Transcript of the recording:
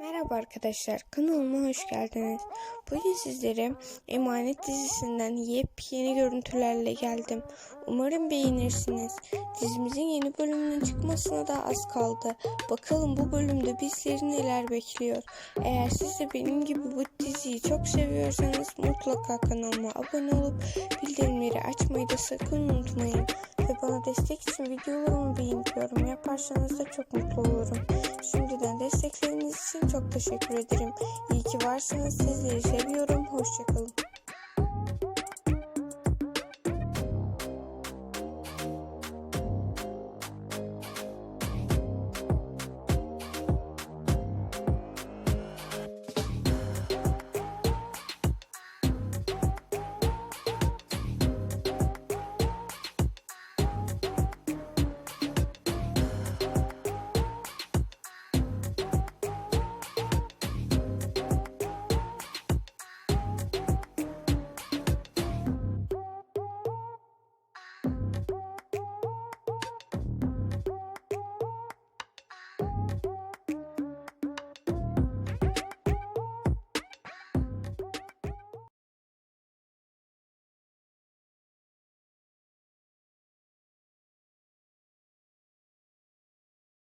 Merhaba arkadaşlar, kanalıma hoş geldiniz. Bugün sizlere Emanet dizisinden yepyeni görüntülerle geldim. Umarım beğenirsiniz. Dizimizin yeni bölümünün çıkmasına da az kaldı. Bakalım bu bölümde bizleri neler bekliyor. Eğer siz de benim gibi bu diziyi çok seviyorsanız mutlaka kanalıma abone olup bildirimleri açmayı da sakın unutmayın. Ve bana destek için videolarımı beğenip yorum yaparsanız da çok mutlu olurum. Şimdiden destekleriniz için çok teşekkür ederim. İyi ki varsınız. Sizleri seviyorum. Hoşçakalın.